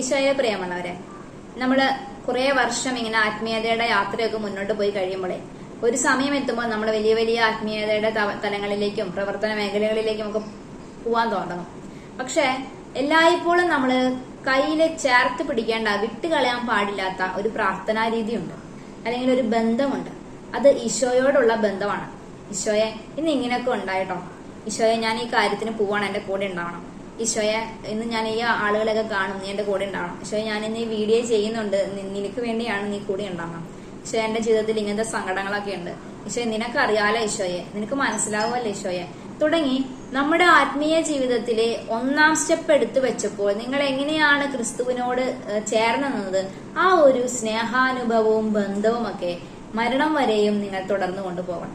ഈശോയെ പ്രിയമുള്ളവരെ നമ്മൾ കുറെ വർഷം ഇങ്ങനെ ആത്മീയതയുടെ യാത്രയൊക്കെ മുന്നോട്ട് പോയി കഴിയുമ്പോഴേ ഒരു സമയം എത്തുമ്പോൾ നമ്മൾ വലിയ വലിയ ആത്മീയതയുടെ തലങ്ങളിലേക്കും പ്രവർത്തന മേഖലകളിലേക്കും ഒക്കെ പോവാൻ തുടങ്ങും പക്ഷെ എല്ലായ്പ്പോഴും നമ്മൾ കയ്യിൽ ചേർത്ത് പിടിക്കേണ്ട വിട്ടുകളയാൻ പാടില്ലാത്ത ഒരു പ്രാർത്ഥനാ രീതിയുണ്ട്. അല്ലെങ്കിൽ ഒരു ബന്ധമുണ്ട്. അത് ഈശോയോടുള്ള ബന്ധമാണ്. ഈശോയെ ഇന്ന് ഇങ്ങനെയൊക്കെ ഉണ്ടായിട്ടോ? ഈശോയെ ഞാൻ ഈ കാര്യത്തിന് പോവാണ് എന്റെ കൂടെ ഉണ്ടാവണം. ഈശോയെ ഇന്ന് ഞാൻ ഈ ആളുകളൊക്കെ കാണും നീ എന്റെ കൂടെ ഉണ്ടാവണം. ഈശോയെ ഞാൻ ഇന്ന് ഈ വീഡിയോ ചെയ്യുന്നുണ്ട്. നിനക്ക് വേണ്ടിയാണ് നീ കൂടെ ഉണ്ടാവണം ഈശോ എന്റെ ജീവിതത്തിൽ ഇങ്ങനത്തെ സങ്കടങ്ങളൊക്കെ ഉണ്ട്. ഈശോയെ നിനക്കറിയാലോ ഈശോയെ? നിനക്ക് മനസ്സിലാവുമല്ലോ ഈശോയെ? തുടങ്ങി. നമ്മുടെ ആത്മീയ ജീവിതത്തിലെ ഒന്നാം സ്റ്റെപ്പ് എടുത്തു വെച്ചപ്പോൾ നിങ്ങൾ എങ്ങനെയാണ് ക്രിസ്തുവിനോട് ചേർന്ന് നിന്നത്? ആ ഒരു സ്നേഹാനുഭവവും ബന്ധവും ഒക്കെ മരണം വരെയും നിങ്ങൾ തുടർന്നു കൊണ്ടുപോകണം.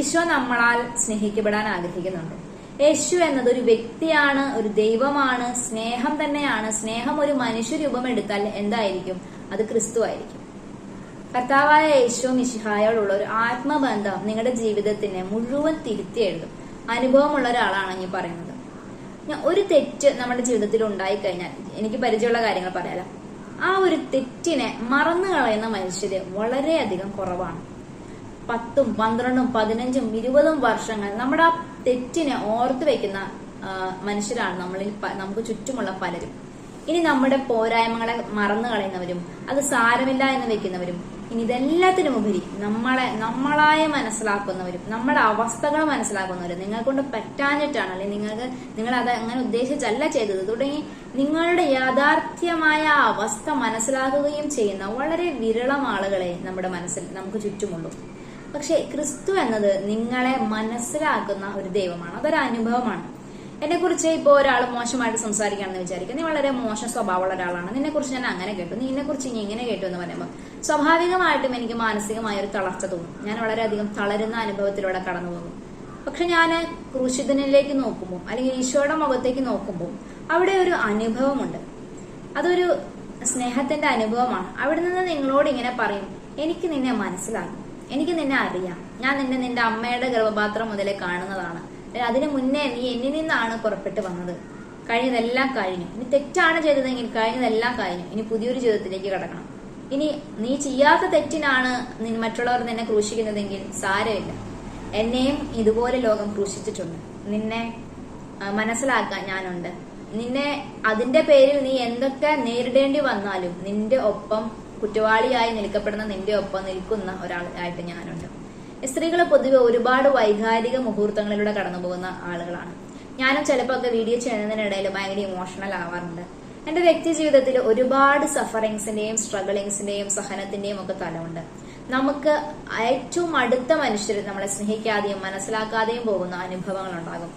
ഈശോ നമ്മളാൽ സ്നേഹിക്കപ്പെടാൻ ആഗ്രഹിക്കുന്നുണ്ട്. യേശു എന്നത് ഒരു വ്യക്തിയാണ് ഒരു ദൈവമാണ് സ്നേഹം തന്നെയാണ്. സ്നേഹം ഒരു മനുഷ്യരൂപം എടുത്താൽ എന്തായിരിക്കും? അത് ക്രിസ്തു ആയിരിക്കും. കർത്താവായ യേശു മിശിഹായോടുള്ള ഒരു ആത്മബന്ധം നിങ്ങളുടെ ജീവിതത്തിനെ മുഴുവൻ തിരുത്തി എഴുതും. അനുഭവമുള്ള ഒരാളാണ് ഞാൻ പറയുന്നത്. ഞാൻ ഒരു തെറ്റ് നമ്മുടെ ജീവിതത്തിൽ ഉണ്ടായി കഴിഞ്ഞാൽ എനിക്ക് പരിചയമുള്ള കാര്യങ്ങൾ പറയാലോ. ആ ഒരു തെറ്റിനെ മറന്നു കളയുന്ന മനുഷ്യര് വളരെയധികം കുറവാണ്. പത്തും പന്ത്രണ്ടും പതിനഞ്ചും ഇരുപതും വർഷങ്ങൾ നമ്മുടെ ആ തെറ്റിനെ ഓർത്തു വെക്കുന്ന മനുഷ്യരാണ് നമ്മളിൽ നമുക്ക് ചുറ്റുമുള്ള പലരും. ഇനി നമ്മുടെ പോരായ്മകളെ മറന്നു കളയുന്നവരും അത് സാരമില്ല എന്ന് വെക്കുന്നവരും ഇനി ഇതെല്ലാത്തിനും ഉപരി നമ്മളെ നമ്മളായ മനസ്സിലാക്കുന്നവരും നമ്മുടെ അവസ്ഥകൾ മനസ്സിലാക്കുന്നവരും നിങ്ങളെ കൊണ്ട് പറ്റാഞ്ഞിട്ടാണ് അല്ലെങ്കിൽ നിങ്ങൾക്ക് നിങ്ങൾ അത് അങ്ങനെ ഉദ്ദേശിച്ചല്ല ചെയ്തത്. തുടങ്ങി നിങ്ങളുടെ യാഥാർത്ഥ്യമായ അവസ്ഥ മനസ്സിലാക്കുകയും ചെയ്യുന്ന വളരെ വിരളം ആളുകളെ നമ്മുടെ മനസ്സിൽ നമുക്ക് ചുറ്റുമുള്ളൂ. പക്ഷെ ക്രിസ്തു എന്നത് നിങ്ങളെ മനസ്സിലാക്കുന്ന ഒരു ദൈവമാണ്. അതൊരു അനുഭവമാണ്. എന്നെ കുറിച്ച് ഇപ്പോൾ ഒരാൾ മോശമായിട്ട് സംസാരിക്കുകയാണെന്ന് വിചാരിക്കുക. നീ വളരെ മോശം സ്വഭാവമുള്ള ഒരാളാണ്. നിന്നെ കുറിച്ച് ഞാൻ അങ്ങനെ കേട്ടു. നീ എന്നെ കുറിച്ച് ഇനി ഇങ്ങനെ കേട്ടു എന്ന് പറയുമ്പോൾ സ്വാഭാവികമായിട്ടും എനിക്ക് മാനസികമായ ഒരു തളർച്ച തോന്നും. ഞാൻ വളരെയധികം തളരുന്ന അനുഭവത്തിലൂടെ കടന്നു പോകും. പക്ഷെ ഞാൻ ക്രൂശിതനിലേക്ക് നോക്കുമ്പോൾ അല്ലെങ്കിൽ ഈശോയുടെ മുഖത്തേക്ക് നോക്കുമ്പോൾ അവിടെ ഒരു അനുഭവമുണ്ട്. അതൊരു സ്നേഹത്തിന്റെ അനുഭവമാണ്. അവിടെ നിന്ന് നിങ്ങളോട് ഇങ്ങനെ പറയും എനിക്ക് നിന്നെ മനസ്സിലാകും. എനിക്ക് നിന്നെ അറിയാം. ഞാൻ നിന്നെ നിന്റെ അമ്മയുടെ ഗർഭപാത്രം മുതലേ കാണുന്നതാണ്. അതിനു മുന്നേ നീ എന്നിൽ നിന്നാണ് പുറപ്പെട്ടു വന്നത്. കഴിഞ്ഞതെല്ലാം കഴിഞ്ഞു. ഇനി തെറ്റാണ് ചെയ്തതെങ്കിൽ കഴിഞ്ഞതെല്ലാം കഴിഞ്ഞു. ഇനി പുതിയൊരു ജീവിതത്തിലേക്ക് കടക്കണം. ഇനി നീ ചെയ്യാത്ത തെറ്റിനാണ് മറ്റുള്ളവർ നിന്നെ ക്രൂശിക്കുന്നതെങ്കിൽ സാരമില്ല. എന്നെയും ഇതുപോലെ ലോകം ക്രൂശിച്ചിട്ടുണ്ട്. നിന്നെ മനസ്സിലാക്കാൻ ഞാനുണ്ട്. നിന്നെ അതിന്റെ പേരിൽ നീ എന്തൊക്കെ നേരിടേണ്ടി വന്നാലും നിന്റെ ഒപ്പം കുറ്റവാളിയായി നിൽക്കപ്പെടുന്ന നിന്റെ ഒപ്പം നിൽക്കുന്ന ഒരാൾ ആയിട്ട് ഞാനുണ്ട് സ്ത്രീകൾ പൊതുവെ ഒരുപാട് വൈകാരിക മുഹൂർത്തങ്ങളിലൂടെ കടന്നുപോകുന്ന ആളുകളാണ്. ഞാനും ചിലപ്പോൾ ഒക്കെ വീഡിയോ ചെയ്യുന്നതിനിടയിൽ ഭയങ്കര ഇമോഷണൽ ആവാറുണ്ട്. എന്റെ വ്യക്തി ജീവിതത്തിൽ ഒരുപാട് സഫറിങ്സിന്റെയും സ്ട്രഗിളിങ്സിന്റെയും സഹനത്തിന്റെയും ഒക്കെ തലമുണ്ട്. നമുക്ക് ഏറ്റവും അടുത്ത മനുഷ്യർ നമ്മളെ സ്നേഹിക്കാതെയും മനസ്സിലാക്കാതെയും പോകുന്ന അനുഭവങ്ങൾ ഉണ്ടാകും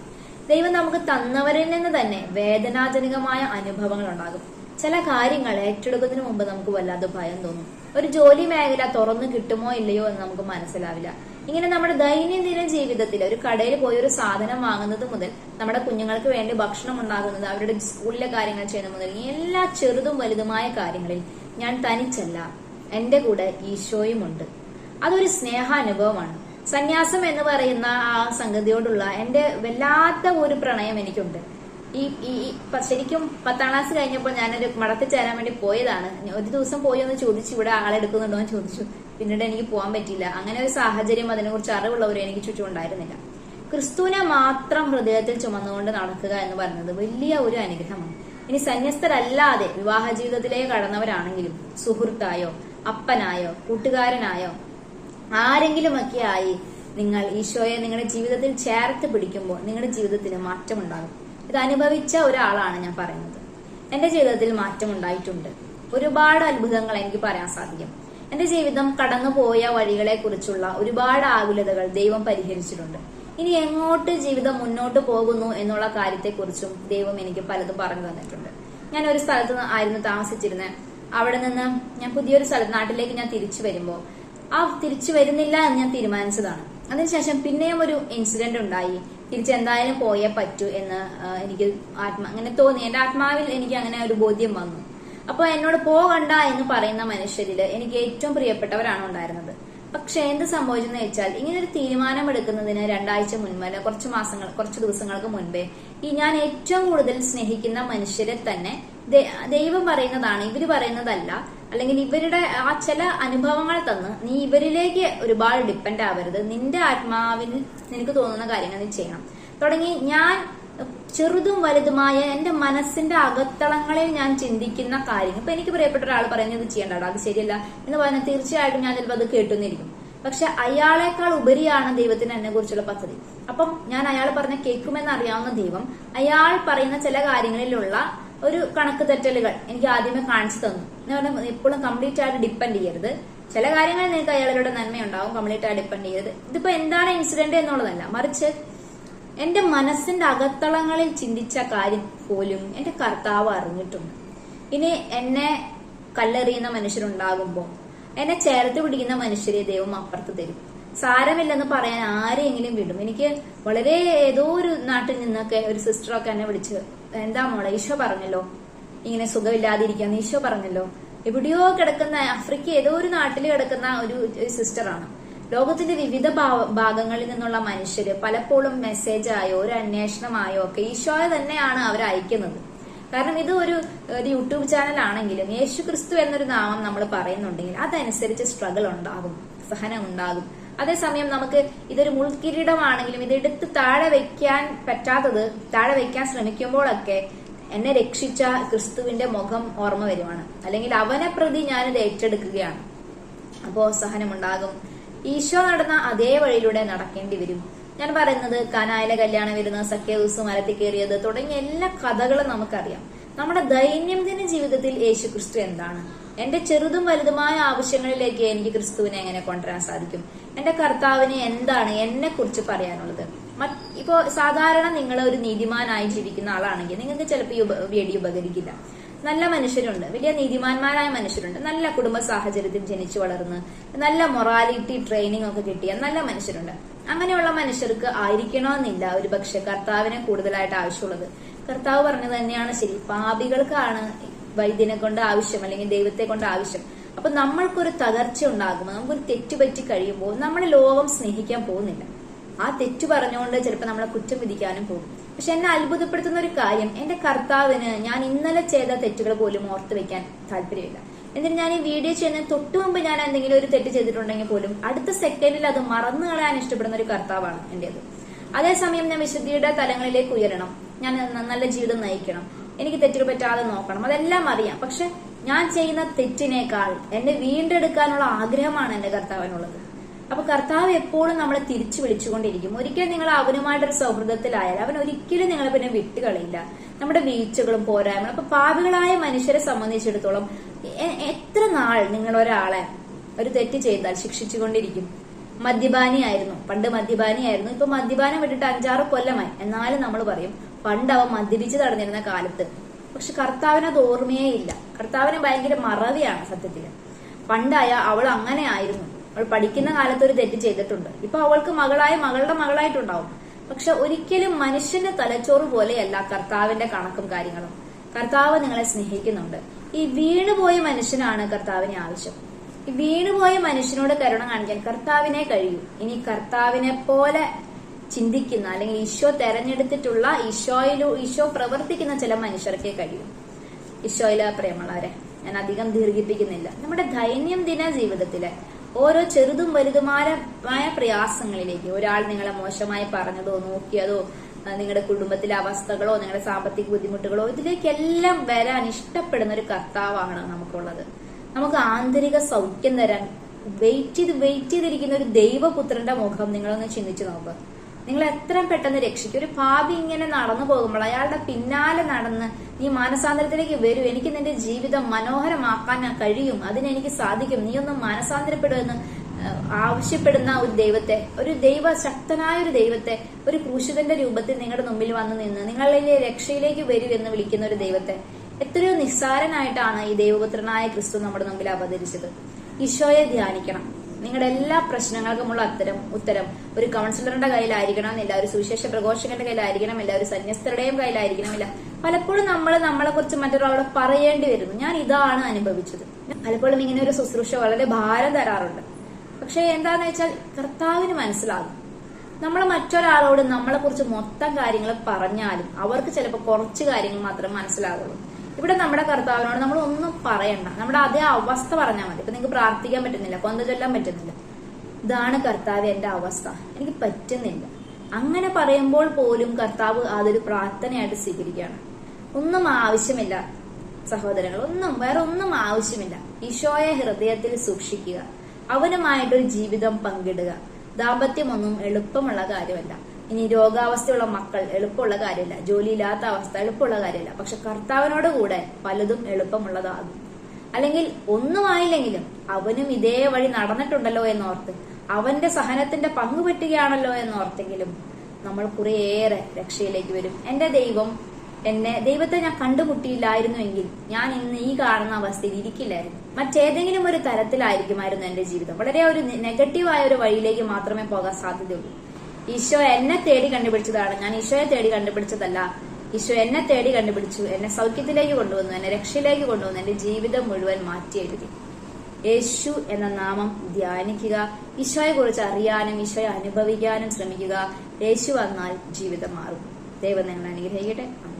ദൈവം നമുക്ക് തന്നവരിൽ നിന്ന് തന്നെ വേദനാജനകമായ അനുഭവങ്ങൾ ഉണ്ടാകും ചില കാര്യങ്ങൾ ഏറ്റെടുക്കുന്നതിന് മുമ്പ് നമുക്ക് വല്ലാതെ ഭയം തോന്നും. ഒരു ജോലി മേഖല തുറന്നു കിട്ടുമോ ഇല്ലയോ എന്ന് നമുക്ക് മനസ്സിലാവില്ല. ഇങ്ങനെ നമ്മുടെ ദൈനംദിന ജീവിതത്തിൽ ഒരു കടയിൽ പോയി ഒരു സാധനം വാങ്ങുന്നത് മുതൽ നമ്മുടെ കുഞ്ഞുങ്ങൾക്ക് വേണ്ടി ഭക്ഷണം ഉണ്ടാകുന്നത് അവരുടെ സ്കൂളിലെ കാര്യങ്ങൾ ചെയ്യുന്നത് മുതൽ എല്ലാ ചെറുതും വലുതുമായ കാര്യങ്ങളിൽ ഞാൻ തനിച്ചല്ല എന്റെ കൂടെ ഈശോയും ഉണ്ട് അതൊരു സ്നേഹാനുഭവമാണ്. സന്യാസം എന്ന് പറയുന്ന ആ സംഗതിയോടുള്ള എന്റെ വല്ലാത്ത ഒരു പ്രണയം എനിക്കുണ്ട്. ഈ ഈ ശരിക്കും പത്താം ക്ലാസ് കഴിഞ്ഞപ്പോൾ ഞാനൊരു മഠത്തിൽ ചേരാൻ വേണ്ടി പോയതാണ്. ഒരു ദിവസം പോയി ഒന്ന് ചോദിച്ചു ഇവിടെ ആളെടുക്കുന്നുണ്ടോ എന്ന് ചോദിച്ചു. പിന്നീട് എനിക്ക് പോകാൻ പറ്റിയില്ല. അങ്ങനെ ഒരു സാഹചര്യം അതിനെക്കുറിച്ച് അറിവുള്ളവരും എനിക്ക് ചുറ്റും ഉണ്ടായിരുന്നില്ല. ക്രിസ്തുവിനെ മാത്രം ഹൃദയത്തിൽ ചുമന്നുകൊണ്ട് നടക്കുക എന്ന് പറയുന്നത് വലിയ ഒരു അനുഗ്രഹമാണ്. ഇനി സന്യസ്തരല്ലാതെ വിവാഹ ജീവിതത്തിലേക്ക് കടന്നവരാണെങ്കിലും സുഹൃത്തായോ അപ്പനായോ കൂട്ടുകാരനായോ ആരെങ്കിലുമൊക്കെ ആയി നിങ്ങൾ ഈശോയെ നിങ്ങളുടെ ജീവിതത്തിൽ ചേർത്ത് പിടിക്കുമ്പോൾ നിങ്ങളുടെ ജീവിതത്തിന് മാറ്റമുണ്ടാകും. ഇത് അനുഭവിച്ച ഒരാളാണ് ഞാൻ പറയുന്നത്. എന്റെ ജീവിതത്തിൽ മാറ്റം ഉണ്ടായിട്ടുണ്ട്. ഒരുപാട് അത്ഭുതങ്ങൾ എനിക്ക് പറയാൻ സാധിക്കും. എന്റെ ജീവിതം കടന്നുപോയ വഴികളെ കുറിച്ചുള്ള ഒരുപാട് ആകുലതകൾ ദൈവം പരിഹരിച്ചിട്ടുണ്ട്. ഇനി എങ്ങോട്ട് ജീവിതം മുന്നോട്ട് പോകുന്നു എന്നുള്ള കാര്യത്തെക്കുറിച്ചും ദൈവം എനിക്ക് പലതും പറഞ്ഞു തന്നിട്ടുണ്ട്. ഞാൻ ഒരു സ്ഥലത്ത് ആയിരുന്നു താമസിച്ചിരുന്നത് അവിടെ നിന്ന് ഞാൻ പുതിയൊരു സ്ഥലത്ത് നാട്ടിലേക്ക് ഞാൻ തിരിച്ചു വരുമ്പോൾ ആ തിരിച്ചു വരുന്നില്ല എന്ന് ഞാൻ തീരുമാനിച്ചതാണ്. അതിനുശേഷം പിന്നെയും ഒരു ഇൻസിഡന്റ് ഉണ്ടായി. തിരിച്ച് എന്തായാലും പോയേ പറ്റൂ എന്ന് എനിക്ക് ആത്മ അങ്ങനെ തോന്നി. എന്റെ ആത്മാവിൽ എനിക്ക് അങ്ങനെ ഒരു ബോധ്യം വന്നു. അപ്പൊ എന്നോട് പോകണ്ട എന്ന് പറയുന്ന മനുഷ്യരിൽ എനിക്ക് ഏറ്റവും പ്രിയപ്പെട്ടവരാണ് ഉണ്ടായിരുന്നത്. പക്ഷെ എന്ത് സംഭവിച്ചെന്ന് വെച്ചാൽ ഇങ്ങനെ തീരുമാനം എടുക്കുന്നതിന് രണ്ടാഴ്ച മുൻപ് കുറച്ച് മാസങ്ങൾ കുറച്ച് ദിവസങ്ങൾക്ക് മുൻപേ ഈ ഞാൻ ഏറ്റവും കൂടുതൽ സ്നേഹിക്കുന്ന മനുഷ്യരെ തന്നെ ദൈവം പറയുന്നതാണ് ഇവർ പറയുന്നതല്ല അല്ലെങ്കിൽ ഇവരുടെ ആ ചില അനുഭവങ്ങൾ തന്ന് നീ ഇവരിലേക്ക് ഒരുപാട് ഡിപ്പെൻഡ് ആവരുത്. നിന്റെ ആത്മാവിൽ നിനക്ക് തോന്നുന്ന കാര്യങ്ങൾ നീ ചെയ്യണം. തുടങ്ങി ഞാൻ ചെറുതും വലുതുമായ എന്റെ മനസ്സിന്റെ അകത്തളങ്ങളിൽ ഞാൻ ചിന്തിക്കുന്ന കാര്യങ്ങൾ. ഇപ്പൊ എനിക്ക് പ്രിയപ്പെട്ട ഒരാൾ പറയുന്നത് ഇത് ചെയ്യണ്ടോ അത് ശരിയല്ല എന്ന് പറഞ്ഞാൽ തീർച്ചയായിട്ടും ഞാൻ ചിലപ്പോൾ അത് കേട്ടുന്നിരിക്കും. പക്ഷെ അയാളെക്കാൾ ഉപരിയാണ് ദൈവത്തിന് എന്നെ കുറിച്ചുള്ള പദ്ധതി. അപ്പം ഞാൻ അയാൾ പറഞ്ഞ കേൾക്കുമെന്ന് അറിയാവുന്ന ദൈവം അയാൾ പറയുന്ന ചില കാര്യങ്ങളിലുള്ള ഒരു കണക്ക് തെറ്റലുകൾ എനിക്ക് ആദ്യമേ കാണിച്ചു തന്നു. എന്ന് പറഞ്ഞാൽ ഇപ്പോഴും കംപ്ലീറ്റ് ആയിട്ട് ഡിപ്പെൻഡ് ചെയ്യരുത്. ചില കാര്യങ്ങൾ നിങ്ങൾക്ക് അയാളുടെ നന്മയുണ്ടാവും. കംപ്ലീറ്റ് ആയിട്ട് ഡിപ്പെൻഡ് ചെയ്യരുത്. ഇതിപ്പോ എന്താണ് ഇൻസിഡന്റ് എന്നുള്ളതല്ല. മറിച്ച് എന്റെ മനസ്സിന്റെ അകത്തളങ്ങളിൽ ചിന്തിച്ച കാര്യം പോലും എന്റെ കർത്താവ് അറിഞ്ഞിട്ടുണ്ട്. ഇനി എന്നെ കല്ലെറിയുന്ന മനുഷ്യരുണ്ടാകുമ്പോൾ എന്നെ ചേർത്ത് പിടിക്കുന്ന മനുഷ്യരെ ദൈവം അപ്പുറത്ത് തരും. സാരമില്ലെന്ന് പറയാൻ ആരെങ്കിലും വിടും. എനിക്ക് വളരെ ഏതോ ഒരു നാട്ടിൽ നിന്നൊക്കെ ഒരു സിസ്റ്ററൊക്കെ എന്നെ വിളിച്ച് എന്താ മോളെ? ഈശോ പറഞ്ഞല്ലോ. ഇങ്ങനെ സുഖമില്ലാതിരിക്കാന്ന് ഈശോ പറഞ്ഞല്ലോ. എവിടെയോ കിടക്കുന്ന ആഫ്രിക്ക ഏതോ ഒരു നാട്ടിൽ കിടക്കുന്ന ഒരു സിസ്റ്ററാണ്. ലോകത്തിന്റെ വിവിധ ഭാഗങ്ങളിൽ നിന്നുള്ള മനുഷ്യര് പലപ്പോഴും മെസ്സേജായോ ഒരു അന്വേഷണമായോ ഒക്കെ ഈശോയെ തന്നെയാണ് അവർ അയക്കുന്നത്. കാരണം ഇത് ഒരു ഒരു യൂട്യൂബ് ചാനൽ ആണെങ്കിലും യേശു ക്രിസ്തു എന്നൊരു നാമം നമ്മൾ പറയുന്നുണ്ടെങ്കിൽ അതനുസരിച്ച് സ്ട്രഗിൾ ഉണ്ടാകും സഹനം ഉണ്ടാകും. അതേസമയം നമുക്ക് ഇതൊരു മുൾക്കിരീടമാണെങ്കിലും ഇത് എടുത്ത് താഴെ വെക്കാൻ പറ്റാത്തത് താഴെ വെക്കാൻ ശ്രമിക്കുമ്പോഴൊക്കെ എന്നെ രക്ഷിച്ച ക്രിസ്തുവിന്റെ മുഖം ഓർമ്മ വരുവാണ്. അല്ലെങ്കിൽ അവനെ പ്രതി ഞാനിത് ഏറ്റെടുക്കുകയാണ്. അപ്പോ സഹനമുണ്ടാകും. ഈശോ നടന്ന അതേ വഴിയിലൂടെ നടക്കേണ്ടി വരും. ഞാൻ പറയുന്നത് കനായിലെ കല്യാണം വരുന്ന സഖ്യവസ് മരത്തിൽ കയറിയത് തുടങ്ങിയ എല്ലാ കഥകളും നമുക്കറിയാം. നമ്മുടെ ദൈനംദിന ജീവിതത്തിൽ യേശു ക്രിസ്തു എന്താണ്? എന്റെ ചെറുതും വലുതുമായ ആവശ്യങ്ങളിലേക്ക് എനിക്ക് ക്രിസ്തുവിനെ എങ്ങനെ കൊണ്ടുവരാൻ സാധിക്കും? എന്റെ കർത്താവിന് എന്താണ് എന്നെ കുറിച്ച് പറയാനുള്ളത് ഇപ്പോ സാധാരണ നിങ്ങൾ ഒരു നീതിമാനായി ജീവിക്കുന്ന ആളാണെങ്കിൽ നിങ്ങൾക്ക് ചിലപ്പോൾ ഉപ- ഉപകരിക്കില്ല. നല്ല മനുഷ്യരുണ്ട്. വലിയ നീതിമാന്മാരായ മനുഷ്യരുണ്ട്. നല്ല കുടുംബ സാഹചര്യത്തിൽ ജനിച്ചു വളർന്ന് നല്ല മൊറാലിറ്റി ട്രെയിനിങ് ഒക്കെ കിട്ടിയ നല്ല മനുഷ്യരുണ്ട്. അങ്ങനെയുള്ള മനുഷ്യർക്ക് ആയിരിക്കണമെന്നില്ല ഒരു പക്ഷെ കർത്താവിനെ കൂടുതലായിട്ട് ആവശ്യമുള്ളത്. കർത്താവ് പറഞ്ഞത് തന്നെയാണ് ശരി. പാപികൾക്കാണ് വൈദ്യനെ കൊണ്ട് ആവശ്യം അല്ലെങ്കിൽ ദൈവത്തെ കൊണ്ട് ആവശ്യം. അപ്പൊ നമ്മൾക്കൊരു തകർച്ച ഉണ്ടാകുമ്പോൾ നമുക്കൊരു തെറ്റുപറ്റി കഴിയുമ്പോൾ നമ്മളെ ലോകം സ്നേഹിക്കാൻ പോകുന്നില്ല. ആ തെറ്റു പറഞ്ഞുകൊണ്ട് ചിലപ്പോൾ നമ്മളെ കുറ്റം വിധിക്കാനും പോകും. പക്ഷെ എന്നെ അത്ഭുതപ്പെടുത്തുന്ന ഒരു കാര്യം എന്റെ കർത്താവിന് ഞാൻ ഇന്നലെ ചെയ്ത തെറ്റുകൾ പോലും ഓർത്ത് വെക്കാൻ താല്പര്യമില്ല. എന്നിട്ട് ഞാൻ ഈ വീഡിയോ ചെയ്യുന്ന തൊട്ടു മുമ്പ് ഞാൻ എന്തെങ്കിലും ഒരു തെറ്റ് ചെയ്തിട്ടുണ്ടെങ്കിൽ പോലും അടുത്ത സെക്കൻഡിൽ അത് മറന്നു കളയാൻ ഇഷ്ടപ്പെടുന്ന ഒരു കർത്താവാണ് എന്റേത്. അതേസമയം ഞാൻ വിശുദ്ധിയുടെ തലങ്ങളിലേക്ക് ഉയരണം. ഞാൻ നല്ല ജീവിതം നയിക്കണം. എനിക്ക് തെറ്റുകൾ പറ്റാതെ നോക്കണം. അതെല്ലാം അറിയാം. പക്ഷെ ഞാൻ ചെയ്യുന്ന തെറ്റിനേക്കാൾ എന്നെ വീണ്ടെടുക്കാനുള്ള ആഗ്രഹമാണ് എന്റെ കർത്താവിനുള്ളത്. അപ്പൊ കർത്താവ് എപ്പോഴും നമ്മളെ തിരിച്ചു വിളിച്ചുകൊണ്ടിരിക്കും. ഒരിക്കലും നിങ്ങൾ അവനുമായിട്ടൊരു സൗഹൃദത്തിലായാൽ അവൻ ഒരിക്കലും നിങ്ങളെ പിന്നെ വിട്ടുകളയില്ല. നമ്മുടെ വീഴ്ചകളും പോരായ്മകളും. അപ്പൊ പാപികളായ മനുഷ്യരെ സംബന്ധിച്ചിടത്തോളം എത്ര നാൾ നിങ്ങൾ ഒരാളെ ഒരു തെറ്റ് ചെയ്താൽ ശിക്ഷിച്ചുകൊണ്ടിരിക്കും? മദ്യപാനിയായിരുന്നു. പണ്ട് മദ്യപാനിയായിരുന്നു. ഇപ്പൊ മദ്യപാനം വിട്ടിട്ട് അഞ്ചാറ് കൊല്ലമായി. എന്നാലും നമ്മൾ പറയും പണ്ട് അവൻ മദ്യപിച്ച് തടഞ്ഞിരുന്ന കാലത്ത്. പക്ഷെ കർത്താവിന് അത് ഓർമ്മയേ ഇല്ല. കർത്താവിന് ഭയങ്കര മറവിയാണ് സത്യത്തിൽ. പണ്ടായ അവൾ അങ്ങനെ ആയിരുന്നു. അവൾ പഠിക്കുന്ന കാലത്ത് ഒരു തെറ്റ് ചെയ്തിട്ടുണ്ട്. ഇപ്പൊ അവൾക്ക് മകളായ മകളുടെ മകളായിട്ടുണ്ടാവും. പക്ഷെ ഒരിക്കലും മനുഷ്യന്റെ തലച്ചോറ് പോലെയല്ല കർത്താവിന്റെ കണക്കും കാര്യങ്ങളും. കർത്താവ് നിങ്ങളെ സ്നേഹിക്കുന്നുണ്ട്. ഈ വീണുപോയ മനുഷ്യനാണ് കർത്താവിന് ആവശ്യം. ഈ വീണുപോയ മനുഷ്യനോട് കരുണ കാണിക്കാൻ കർത്താവിനെ കഴിയൂ. ഇനി കർത്താവിനെ പോലെ ചിന്തിക്കുന്ന അല്ലെങ്കിൽ ഈശോ തെരഞ്ഞെടുത്തിട്ടുള്ള ഈശോയിലൂ ഈശോ പ്രവർത്തിക്കുന്ന ചില മനുഷ്യർക്കേ കഴിയും. ഈശോയിലെ പ്രേമളാരെ ഞാൻ അധികം ദീർഘിപ്പിക്കുന്നില്ല. നമ്മുടെ ദൈനംദിന ജീവിതത്തിലെ ഓരോ ചെറുതും വലുതുമായ പ്രയാസങ്ങളിലേക്ക് ഒരാൾ നിങ്ങളെ മോശമായി പറഞ്ഞതോ നോക്കിയതോ നിങ്ങളുടെ കുടുംബത്തിലെ അവസ്ഥകളോ നിങ്ങളുടെ സാമ്പത്തിക ബുദ്ധിമുട്ടുകളോ ഇതിലേക്കെല്ലാം വരാൻ ഇഷ്ടപ്പെടുന്ന ഒരു കർത്താവാണ് നമുക്കുള്ളത്. നമുക്ക് ആന്തരിക സൗഖ്യം തരാൻ വെയിറ്റ് ചെയ്ത് വെയിറ്റ് ചെയ്തിരിക്കുന്ന ഒരു ദൈവപുത്രന്റെ മുഖം നിങ്ങളൊന്ന് ചിന്തിച്ചു നോക്കുക നിങ്ങൾ എത്രയും പെട്ടെന്ന് രക്ഷിക്കും. ഒരു ഭാവി ഇങ്ങനെ നടന്നു പോകുമ്പോൾ അയാളുടെ പിന്നാലെ നടന്ന് നീ മാനസാന്തരത്തിലേക്ക് വരൂ. എനിക്ക് നിന്റെ ജീവിതം മനോഹരമാക്കാൻ കഴിയും. അതിനെനിക്ക് സാധിക്കും. നീ ഒന്ന് മാനസാന്തരപ്പെടുമെന്ന് ആവശ്യപ്പെടുന്ന ഒരു ദൈവത്തെ ഒരു ദൈവ ശക്തനായ ഒരു ദൈവത്തെ ഒരു ക്രൂശിതന്റെ രൂപത്തിൽ നിങ്ങളുടെ മുമ്പിൽ വന്ന് നിന്ന് നിങ്ങളിലെ രക്ഷയിലേക്ക് വരൂ എന്ന് വിളിക്കുന്ന ഒരു ദൈവത്തെ. എത്രയോ നിസ്സാരനായിട്ടാണ് ഈ ദൈവപുത്രനായ ക്രിസ്തു നമ്മുടെ മുമ്പിൽ അവതരിച്ചത്. ഈശോയെ ധ്യാനിക്കണം. നിങ്ങളുടെ എല്ലാ പ്രശ്നങ്ങൾക്കുമുള്ള അത്തരം ഉത്തരം. ഒരു കൗൺസിലറിന്റെ കയ്യിലായിരിക്കണമെന്നില്ല ഒരു സുവിശേഷ പ്രഘോഷകന്റെ കയ്യിലായിരിക്കണമില്ല ഒരു സന്യസ്തരുടെയും കയ്യിലായിരിക്കണമില്ല പലപ്പോഴും നമ്മൾ നമ്മളെ കുറിച്ച് മറ്റൊരാളോട് പറയേണ്ടി വരുന്നു. ഞാൻ ഇതാണ് അനുഭവിച്ചത്. പലപ്പോഴും ഇങ്ങനെ ഒരു ശുശ്രൂഷ വളരെ ഭാരം തരാറുണ്ട്. പക്ഷെ എന്താന്ന് വെച്ചാൽ കർത്താവിന് മനസ്സിലാകും. നമ്മൾ മറ്റൊരാളോട് നമ്മളെ കുറിച്ച് മൊത്തം കാര്യങ്ങൾ പറഞ്ഞാലും അവർക്ക് ചിലപ്പോൾ കുറച്ച് കാര്യങ്ങൾ മാത്രം മനസ്സിലാകുള്ളൂ. ഇവിടെ നമ്മുടെ കർത്താവിനോട് നമ്മൾ ഒന്നും പറയണ്ട. നമ്മുടെ അതേ അവസ്ഥ പറഞ്ഞാൽ മതി. ഇപ്പൊ നിങ്ങൾക്ക് പ്രാർത്ഥിക്കാൻ പറ്റുന്നില്ല കൊന്ത ചൊല്ലാൻ പറ്റുന്നില്ല. ഇതാണ് കർത്താവ് എന്റെ അവസ്ഥ. എനിക്ക് പറ്റുന്നില്ല. അങ്ങനെ പറയുമ്പോൾ പോലും കർത്താവ് അതൊരു പ്രാർത്ഥനയായിട്ട് സ്വീകരിക്കുകയാണ്. ഒന്നും ആവശ്യമില്ല സഹോദരങ്ങൾ. ഒന്നും വേറെ ഒന്നും ആവശ്യമില്ല. ഈശോയെ ഹൃദയത്തിൽ സൂക്ഷിക്കുക. അവനുമായിട്ടൊരു ജീവിതം പങ്കിടുക. ദാമ്പത്യമൊന്നും എളുപ്പമുള്ള കാര്യമല്ല. ഇനി രോഗാവസ്ഥയുള്ള മക്കൾ എളുപ്പമുള്ള കാര്യമല്ല. ജോലിയില്ലാത്ത അവസ്ഥ എളുപ്പമുള്ള കാര്യമില്ല. പക്ഷെ കർത്താവിനോട് കൂടെ പലതും എളുപ്പമുള്ളതാകും. അല്ലെങ്കിൽ ഒന്നും ആയില്ലെങ്കിലും അവനും ഇതേ വഴി നടന്നിട്ടുണ്ടല്ലോ എന്നോർത്ത് അവന്റെ സഹനത്തിന്റെ പങ്ക് പറ്റുകയാണല്ലോ എന്നോർത്തെങ്കിലും നമ്മൾ കുറേയേറെ രക്ഷയിലേക്ക് വരും. എന്റെ ദൈവം എന്നെ ദൈവത്തെ ഞാൻ കണ്ടുമുട്ടിയില്ലായിരുന്നുവെങ്കിൽ ഞാൻ ഇന്ന് ഈ കാണുന്ന അവസ്ഥയിൽ ഇരിക്കില്ലായിരുന്നു. മറ്റേതെങ്കിലും ഒരു തരത്തിലായിരിക്കുമായിരുന്നു എന്റെ ജീവിതം. വളരെ ഒരു നെഗറ്റീവായ ഒരു വഴിയിലേക്ക് മാത്രമേ പോകാൻ സാധ്യതയുള്ളൂ. ഈശോ എന്നെ തേടി കണ്ടുപിടിച്ചതാണ്. ഞാൻ ഈശോയെ തേടി കണ്ടുപിടിച്ചതല്ല. ഈശോ എന്നെ തേടി കണ്ടുപിടിച്ചു. എന്നെ സൗഖ്യത്തിലേക്ക് കൊണ്ടുവന്നു. എന്നെ രക്ഷയിലേക്ക് കൊണ്ടുവന്നു. എന്റെ ജീവിതം മുഴുവൻ മാറ്റി എഴുതി. യേശു എന്ന നാമം ധ്യാനിക്കുക. ഈശോയെ കുറിച്ച് അറിയാനും ഈശോയെ അനുഭവിക്കാനും ശ്രമിക്കുക. യേശു വന്നാൽ ജീവിതം മാറും. ദൈവം നിങ്ങൾ അനുഗ്രഹിക്കട്ടെ.